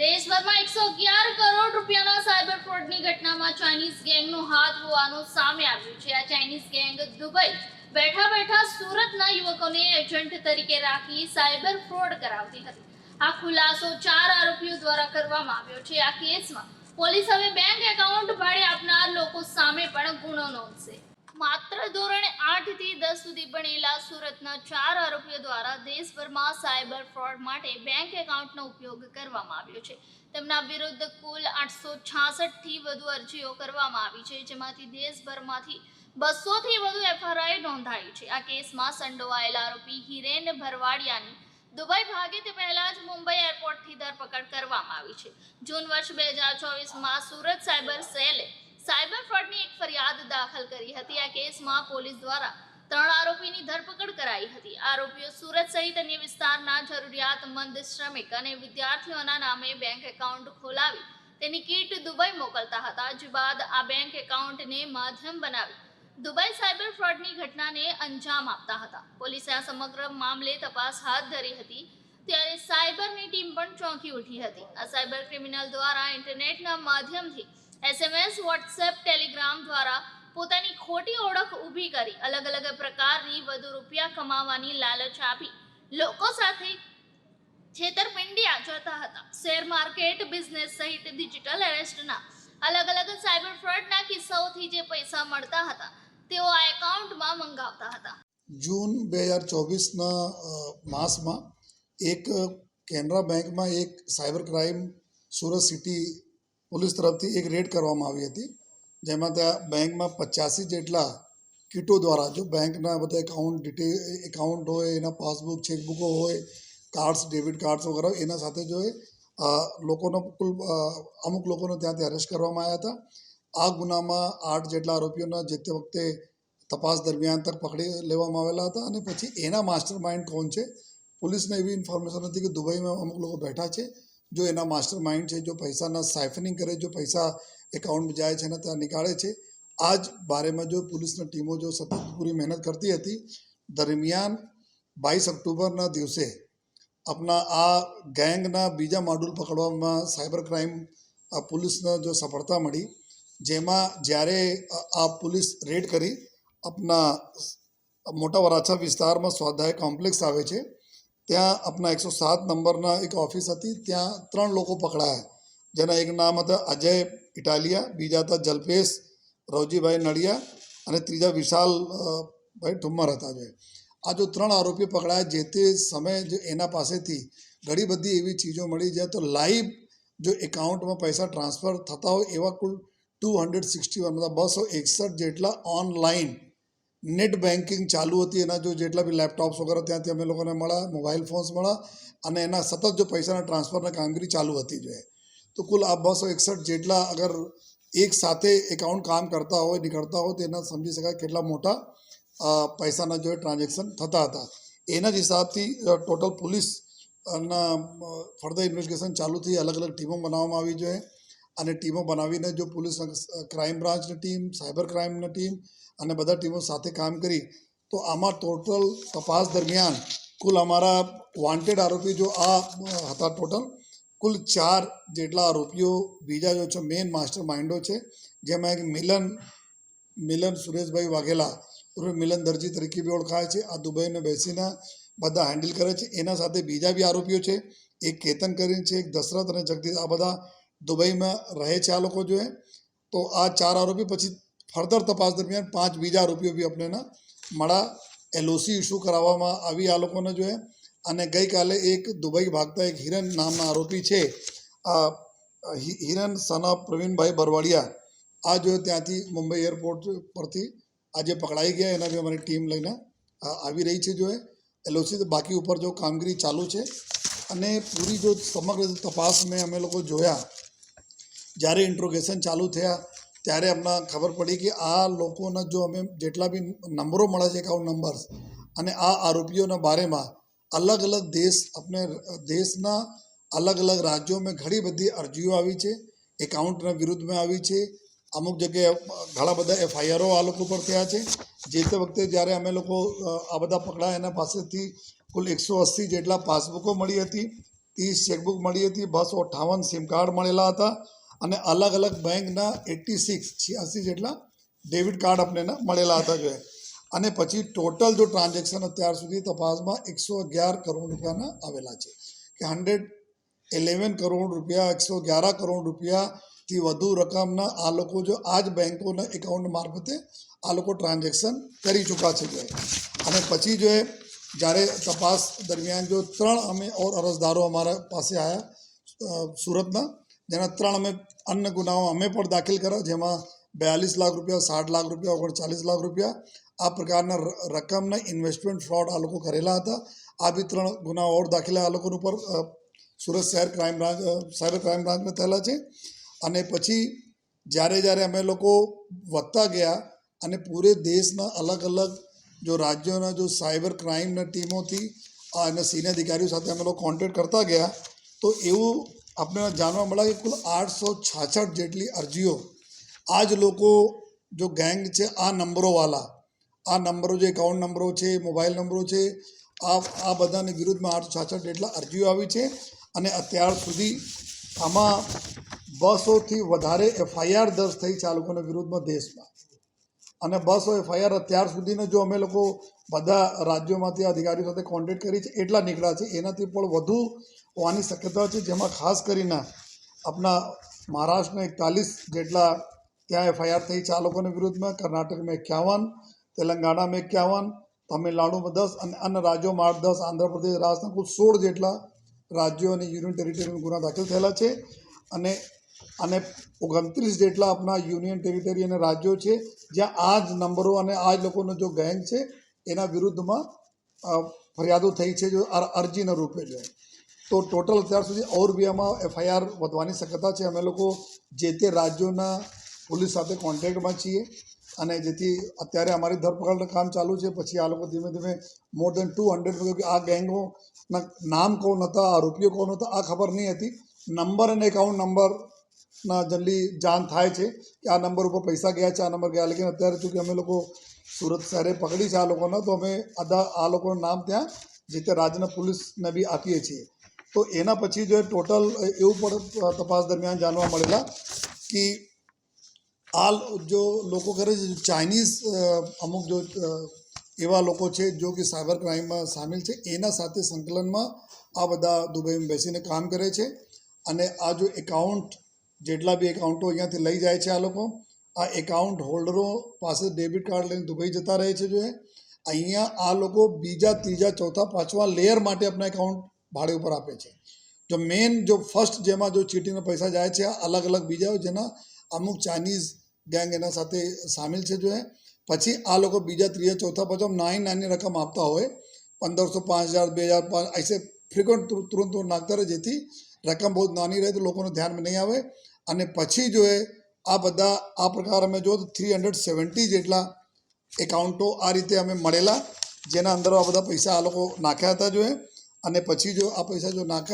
દેશભરમાં એકસો અગિયાર કરોડ રૂપિયાના સાયબર ફ્રોડની ઘટનામાં ચાઇનીઝ ગેંગનો હાથ હોવાનું સામે આવ્યું છે. આ ચાઇનીઝ ગેંગ દુબઈ બેઠા બેઠા સુરતના યુવકોને એજન્ટ તરીકે રાખી સાયબર ફ્રોડ કરાવતી હતી. આ ખુલાસો ચાર આરોપીઓ દ્વારા કરવામાં આવ્યો છે. આ કેસમાં પોલીસ હવે બેંક એકાઉન્ટ ભાડે આપનાર લોકો સામે પણ ગુનો નોંધશે. માત્ર ધોરણે આઠથી દસ સુધી ભણેલા સુરતના ચાર આરોપીઓ દ્વારા દેશભરમાં સાયબર ફ્રોડ માટે બેંક એકાઉન્ટનો ઉપયોગ કરવામાં આવ્યો છે. તેમના વિરુદ્ધ કુલ આઠસો છાસઠથી વધુ અરજીઓ કરવામાં આવી છે, જેમાંથી દેશભરમાંથી બસોથી વધુ એફઆરઆઈ નોંધાઈ છે. આ કેસમાં સંડોવાયેલા આરોપી હિરેન ભરવાડિયાની દુબઈ ભાગે તે પહેલા જ મુંબઈ એરપોર્ટથી ધરપકડ કરવામાં આવી છે. જૂન વર્ષ બે હજાર ચોવીસમાં સુરત સાયબર સેલે સાયબર ફ્રોડની એક ફરિયાદ દાખલ કરી હતી. આ કેસમાં પોલીસ દ્વારા ત્રણ આરોપીની ધરપકડ કરાઈ હતી. આરોપીઓ સુરત સહિત અન્ય વિસ્તારના જરૂરિયાતમંદ શ્રમિક અને વિદ્યાર્થીઓના નામે બેંક એકાઉન્ટ ખોલાવી તેની કીટ દુબઈ મોકલતા હતા. જે બાદ આ બેંક એકાઉન્ટને માધ્યમ બનાવી દુબઈ સાયબર ફ્રોડની ઘટનાને અંજામ આપતા હતા. પોલીસે આ સમગ્ર મામલે તપાસ હાથ ધરી હતી. ત્યારે સાયબરની ટીમ પણ ચોંકી ઉઠી હતી. આ સાયબર ક્રિમિનલ દ્વારા ઇન્ટરનેટના માધ્યમથી એસએમએસ વોટ્સએપ ટેલિગ્રામ દ્વારા પોતાની ખોટી ઓળખ ઊભી કરી, અલગ અલગ પ્રકારની વધુ રૂપિયા કમાવાની લાલચ આપી. લોકો સાથે છેતરપિંડી આચરતા હતા. શેર માર્કેટ, બિઝનેસ સહિત ડિજિટલ એરેસ્ટના, અલગ અલગ સાયબર ફ્રોડના કિસ્સાઓથી જે પૈસા મળતા હતા, તેઓ આ એકાઉન્ટમાં મંગાવતા હતા. જૂન બે હજાર ચોવીસના માસમાં એક કેનરા બેંકમાં એક cyber crime Surat city police તરફથી એક રેડ કરવામાં આવી હતી, જેમાં ત્યાં બેંકમાં પચાસી જેટલા કીટો દ્વારા, જો બેંકના બધા એકાઉન્ટ ડિટેલ એકાઉન્ટ હોય, એના પાસબુક ચેકબુકો હોય કાર્ડ્સ ડેબિટ કાર્ડ્સ વગેરે એના સાથે જો એ લોકોનો કુલ અમુક લોકોને ત્યાંથી અરેસ્ટ કરવામાં આવ્યા હતા. આ ગુનામાં આઠ જેટલા આરોપીઓના જે તે વખતે તપાસ દરમિયાન તક પકડી લેવામાં આવેલા હતા અને પછી એના માસ્ટર માઇન્ડ કોણ છે? પોલીસને એવી ઇન્ફોર્મેશન હતી કે દુબઈમાં અમુક લોકો બેઠા છે. જો એના માસ્ટર માઇન્ડ છે, જો પૈસાના સાયફનિંગ કરે, જો પૈસા એકાઉન્ટમાં જાય છે અને ત્યાં નીકાળે છે આ જ બારેમાં જો પોલીસની ટીમો જો સતત પૂરી મહેનત કરતી હતી, દરમિયાન બાવીસ ઓક્ટોબરના દિવસે આપણા આ ગેંગના બીજા મોડ્યુલ પકડવામાં સાયબર ક્રાઇમ પોલીસને જો સફળતા મળી, જેમાં જ્યારે આ પોલીસ રેડ કરી આપણા મોટા વરાછા વિસ્તારમાં સ્વાધ્યાય કોમ્પ્લેક્સ આવે છે ત્યાં આપણા એકસો સાત નંબરના એક ઓફિસ હતી, ત્યાં ત્રણ લોકો પકડાયા. જેના એક નામ હતા અજય ઇટાલિયા, બીજા હતા જલ્પેશ, રવજીભાઈ નડિયા અને ત્રીજા વિશાલ ભાઈ ઠુમ્મર હતા જે. આ જો ત્રણ આરોપીઓ પકડાયા, જે તે સમયે જે એના પાસેથી ઘણી બધી એવી ચીજો મળી જાય તો લાઈવ જો એકાઉન્ટમાં પૈસા ટ્રાન્સફર થતા હોય એવા કુલ ટુ હંડ્રેડ સિક્સટી વન, મતલબ બસો એકસઠ જેટલા ઓનલાઈન નેટ બેન્કિંગ ચાલુ હતી, એના જો જેટલા બી લેપટોપ્સ વગેરે ત્યાંથી અમે લોકોને મળ્યા મોબાઈલ ફોન્સ મળ્યા અને એના સતત જો પૈસાના ટ્રાન્સફરની કામગીરી ચાલુ હતી જોઈએ તો કુલ આ બસો એકસઠ જેટલા અગર એક સાથે એકાઉન્ટ કામ કરતા હોય, નીકળતા હોય, તો એના સમજી શકાય કેટલા મોટા પૈસાના જો ટ્રાન્ઝેક્શન થતા હતા. એના જ હિસાબથી ટોટલ પોલીસ ના ફર્ધર ઇન્વેસ્ટિગેશન ચાલુ થઈ, અલગ અલગ ટીમો બનાવવામાં આવી જોઈએ. અને ટીમો બનાવીને જો પોલીસ ક્રાઇમ બ્રાન્ચની ટીમ સાયબર ક્રાઇમની ટીમ અને બધા ટીમો સાથે કામ કરી, તો આમાં ટોટલ તપાસ દરમિયાન કુલ અમારા વોન્ટેડ આરોપી જો આ હતા ટોટલ કુલ ચાર જેટલા આરોપીઓ, બીજા જો છે મેઇન માસ્ટર માઇન્ડો છે, જેમાં એક મિલન મિલન સુરેશભાઈ વાઘેલા, ઉર્ફે મિલન દરજી તરીકે બી ઓળખાય છે. આ દુબઈને બેસીને બધા હેન્ડલ કરે છે. એના સાથે બીજા બી આરોપીઓ છે. એક કેતન કરીને છે, એક દશરથ અને જગદીશ. આ બધા દુબઈમાં રહે છે આ લોકો જોએ તો આ ચાર આરોપી પછી ફર્ધર તપાસ દરમિયાન પાંચ બીજા આરોપીઓ બી આપણને મળા એલઓસી ઇસ્યુ કરાવવામાં આવી આ લોકોને જોઈએ અને ગઈકાલે એક દુબઈ ભાગતા એક હિરન નામના આરોપી છે. આ હિરન સના પ્રવીણભાઈ બરવાડિયા. આ જો ત્યાંથી મુંબઈ એરપોર્ટ પરથી આજે પકડાઈ ગયા. એના બી અમારી ટીમ લઈને આવી રહી છે જો એલઓસી બાકી ઉપર જો કામગીરી ચાલુ છે. અને પૂરી જો સમગ્ર તપાસ મેં અમે લોકો જોયા. જ્યારે ઇન્ટ્રોગેશન ચાલુ થયા ત્યારે અમને ખબર પડી કે આ લોકોના જો અમે જેટલા બી નંબરો મળે છે એકાઉન્ટ નંબર્સ અને આ આરોપીઓના બારેમાં અલગ અલગ દેશ આપણે દેશના અલગ અલગ રાજ્યોમાં ઘણી બધી અરજીઓ આવી છે એકાઉન્ટના વિરુદ્ધમાં આવી છે. અમુક જગ્યાએ ઘણા બધા એફઆઈઆરઓ આ લોકો પર થયા છે. જે તે વખતે જ્યારે અમે લોકો આ બધા પકડાયા એના પાસેથી કુલ એકસો અસ્સી જેટલા પાસબુકો મળી હતી, ત્રીસ ચેકબુક મળી હતી, બસો અઠ્ઠાવન સિમ કાર્ડ મળેલા હતા. અને અલગ અલગ બેંકના એટી સિક્સ, છ્યાસી જેટલા ડેબિટ કાર્ડ આપણને મળેલા હતા જોઈએ અને પછી ટોટલ જો ટ્રાન્ઝેક્શન અત્યાર સુધી તપાસમાં એકસો અગિયાર કરોડ રૂપિયાના આવેલા છે. કે હંડ્રેડ ઇલેવન કરોડ રૂપિયા, એકસો અગિયાર કરોડ રૂપિયાથી વધુ રકમના આ લોકો જો આ જ બેંકોના એકાઉન્ટ મારફતે આ લોકો ટ્રાન્ઝેક્શન કરી ચૂક્યા છે જોઈએ અને પછી જો જ્યારે તપાસ દરમિયાન જો ત્રણ અમે ઓર અરજદારો અમારા પાસે આવ્યા સુરતના જેના ત્રણ અમે અન્ય ગુનાઓ અમે પણ દાખલ કર્યા, જેમાં બેયાલીસ લાખ રૂપિયા, સાઠ લાખ રૂપિયા, ઓગણચાલીસ લાખ રૂપિયા આ પ્રકારના રકમના ઇન્વેસ્ટમેન્ટ ફ્રોડ આ લોકો કરેલા હતા. આ બી ત્રણ ગુનાઓ ઓર દાખલા આ લોકો ઉપર સુરત શહેર ક્રાઇમ બ્રાન્ચ સાયબર ક્રાઇમ બ્રાન્ચમાં થયેલા છે. અને પછી જ્યારે જ્યારે અમે લોકો વધતા ગયા અને પૂરે દેશના અલગ અલગ જો રાજ્યોના જો સાયબર ક્રાઇમના ટીમોથી અને સિનિયર અધિકારીઓ સાથે અમે લોકો કોન્ટેક્ટ કરતા ગયા, તો એવું આપણે જાણવા મળ્યા કે કુલ આઠસો છાછઠ જેટલી અરજીઓ આ જ લોકો જો ગેંગ છે, આ નંબરોવાળા આ નંબરો જે એકાઉન્ટ નંબરો છે, મોબાઈલ નંબરો છે, આ આ બધાની વિરુદ્ધમાં આઠસો છાછઠ જેટલા અરજીઓ આવી છે અને અત્યાર સુધી આમાં બસોથી વધારે એફઆઈઆર દર્જ થઈ છે આ લોકોના વિરુદ્ધમાં દેશમાં. અને બસો એફઆઈઆર અત્યાર સુધીને જો અમે લોકો બધા રાજ્યોમાંથી અધિકારીઓ સાથે કોન્ટેક્ટ કરી છે, એટલા નીકળ્યા છે. એનાથી પણ વધુ હોવાની શક્યતા છે, જેમાં ખાસ કરીને આપણા મહારાષ્ટ્રના એકતાલીસ જેટલા ત્યાં એફઆઈઆર થઈ છે, આ લોકોના વિરુદ્ધમાં. કર્ણાટકમાં એકાવન તેલંગાણામાં એકાવન તમિલનાડુમાં દસ અને અન્ય રાજ્યોમાં આઠ, દસ, આંધ્રપ્રદેશ, રાજસ્થાન, કુલ સોળ જેટલા રાજ્યો અને યુનિયન ટેરિટરીમાં ગુના દાખલ થયેલા છે. અને અને ઓગણત્રીસ જેટલા આપણા યુનિયન ટેરિટરી અને રાજ્યો છે, જ્યાં આ જ નંબરો અને આ જ લોકોનો જો ગેંગ છે, એના વિરુદ્ધમાં ફરિયાદો થઈ છે જો અર- અરજીના રૂપે જો. તો ટોટલ અત્યાર સુધી ઔરબિયામાં એફઆઈઆર વધવાની શક્યતા છે. અમે લોકો જે તે રાજ્યોના પોલીસ સાથે કોન્ટેક્ટમાં છીએ અને જેથી અત્યારે અમારી ધરપકડનું કામ ચાલુ છે. પછી આ લોકો ધીમે ધીમે મોર દેન ટુ હંડ્રેડ આ ગેંગોના નામ કોણ હતા આરોપીઓ કોણ હતા, આ ખબર નહીં હતી. નંબર અને એકાઉન્ટ નંબરના જલ્દી જાણ થાય છે કે આ નંબર ઉપર પૈસા ગયા છે, આ નંબર ગયા લેકિન અત્યારે ચૂંકિ અમે લોકો સુરત શહેરે પકડી છે આ લોકોના, તો અમે અદા આ લોકોનું નામ ત્યાં જે તે રાજ્યના પોલીસને બી આપીએ છીએ. તો એના પછી જો ટોટલ એવું પણ તપાસ દરમિયાન જાણવા મળેલા કે આ જો લોકો કરે છે, ચાઇનીઝ અમુક જો એવા લોકો છે જો કે સાયબર ક્રાઇમમાં સામેલ છે, એના સાથે સંકલનમાં આ બધા દુબઈમાં બેસીને કામ કરે છે. અને આ જો એકાઉન્ટ જેટલા બી એકાઉન્ટો અહીંયાથી લઈ જાય છે આ લોકો, આ એકાઉન્ટ હોલ્ડરો પાસે ડેબિટ કાર્ડ લઈને દુબઈ જતા રહે છે જો અહીંયા આ લોકો બીજા, ત્રીજા, ચોથા, પાંચમા લેયર માટે આપણા એકાઉન્ટ ભાડે ઉપર આપે છે. જો મેઇન જો ફર્સ્ટ જેમાં જો ચીટીના પૈસા જાય છે અલગ અલગ બીજા જેના અમુક ચાઇનીઝ ગેંગ એના સાથે સામેલ છે જો પછી આ લોકો બીજા, ત્રીજા, ચોથા, પાંચમા નાની નાની રકમ આપતા હોય. પંદરસો, પાંચ હજાર, બે હજાર પાંચ ऐसे ફ્રિકવન્ટ તુરંત તુરંત નાખતા રહે જેથી રકમ બહુ નાની રહે તો લોકોને ધ્યાનમાં નહીં આવે. અને પછી જો એ આ બધા, આ પ્રકાર અમે જો થ્રી હંડ્રેડ સેવન્ટી જેટલા એકાઉન્ટો આ રીતે અમે મળેલા, જેના અંદર આ બધા પૈસા આ લોકો નાખ્યા હતા જો અને પછી જો આ પૈસા જો નાખ્યા